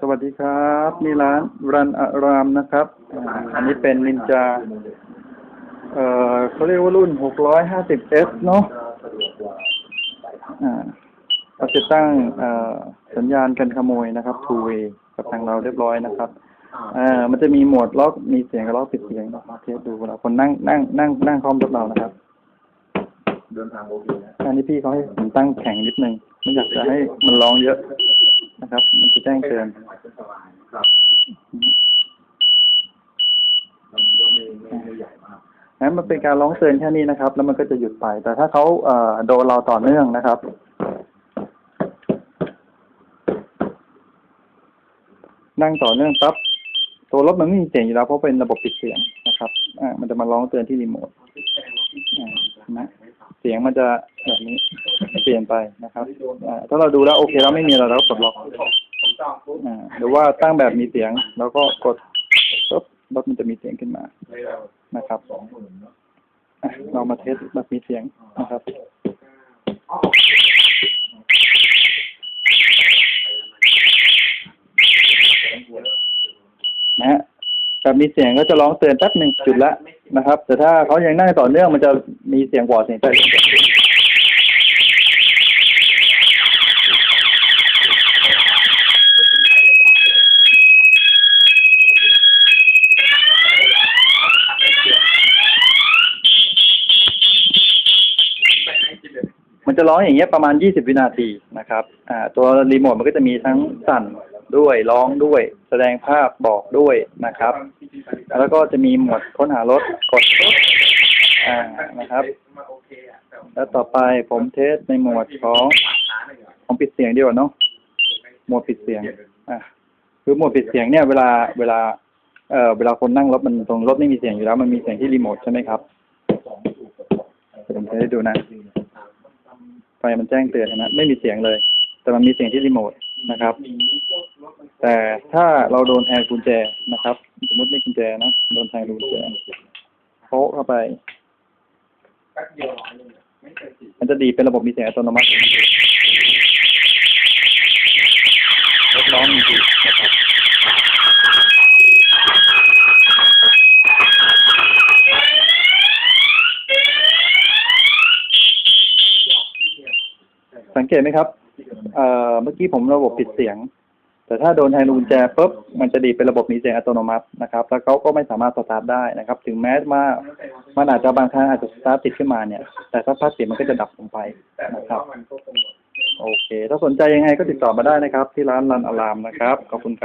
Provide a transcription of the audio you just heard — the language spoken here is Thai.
สวัสดีครับ นี่ร้านรันอารามนะครับ อันนี้เป็นนินจา เอ่อเขาเรียกว่ารุ่น 650S เนาะอ่าเราจะตั้งเอ่อสัญญาณกันขโมยนะครับ two way กับทางเราเรียบร้อยนะครับอ่ามันจะมีโหมดล็อกมีเสียงกับล็อกปิดเสียงเทสดูเวลาคนนั่งนั่งนั่งนั่งคอมรถเรานะครับ เดินทางโอเคนะอันนี้พี่เขาให้ผมตั้งแข็งนิดนึงไม่อยากจะให้มันร้องเยอะ นะครับ มันจะแจ้งเตือนจังหวัดเป็นสบายครับมันก็ไม่ไม่ไม่ใหญ่มากนั้นมันเป็นการร้องเตือนแค่นี้นะครับ แล้วมันก็จะหยุดไป แต่ถ้าเขาเอ่อโดนเราต่อเนื่องนะครับนั่งต่อเนื่องปั๊บตัวรถมันไม่มีเสียงอยู่แล้วเพราะเป็นระบบปิดเสียงนะครับอ่ามันจะมาร้องเตือนที่รีโมทอ่านะเสียงมันจะ แบบนี้เปลี่ยนไปนะครับอ่าถ้าเราดูแล้วโอเคแล้วไม่มีอะไรเราก็กดล็อกอ่าหรือว่าตั้งแบบมีเสียง แล้วก็กดปุ๊บรถมันจะมีเสียงขึ้นมานะครับสองหมื่นเนาะเรามาเทสแบบมีเสียงนะครับนะฮะแบบมีเสียงก็จะร้องเตือนแป๊บหนึ่งจุดละนะครับ แต่ถ้าเขายังนั่งต่อเนื่องมันจะมีเสียงหวอเสียงแต่มัน จะร้องอย่างเงี้ยประมาณ 20 วินาทีนะครับอ่าตัวรีโมทมันก็จะมีทั้งสั่นด้วยร้องด้วย แสดงภาพบอกด้วยนะครับ แล้วก็จะมีหมวดค้นหารถกดอ่านะครับ แล้วต่อไปผมเทสในหมวดของของปิดเสียงดีกว่าเนาะหมวดปิดเสียงอะคือหมวดปิดเสียงเนี่ยเวลาเวลาเอ่อเวลาคนนั่งรถมันตรงรถไม่มีเสียงอยู่แล้ว มันมีเสียงที่รีโมทใช่ไหมครับผมเทสให้ดูนะ ไฟมันแจ้งเตือนนะไม่มีเสียงเลย แต่มันมีเสียงที่รีโมทนะครับ แต่ถ้าเราโดนแทงกุญแจนะครับ สมมตินี่กุญแจนะโดนแทงกุญแจโป๊ะเข้าไปมันจะดีเป็นระบบมีเสียงอัตโนมัติรถร้องจริงนะครับ สังเกตไหมครับเอ่อเมื่อกี้ผมระบบปิดเสียง แต่ถ้าโดนแทงกุญแจปุ๊บมันจะดีดเป็นระบบมีเสียงอัตโนมัตินะครับ แล้วเขาก็ไม่สามารถสตาร์ทได้นะครับ ถึงแม้ว่ามันอาจจะบางครั้งอาจจะสตาร์ทติดขึ้นมาเนี่ย แต่ถ้าพักเสียงมันก็จะดับลงไปนะครับ โอเค ถ้าสนใจยังไงก็ติดต่อมาได้นะครับ ที่ร้านรันอารามนะครับขอบคุณครับ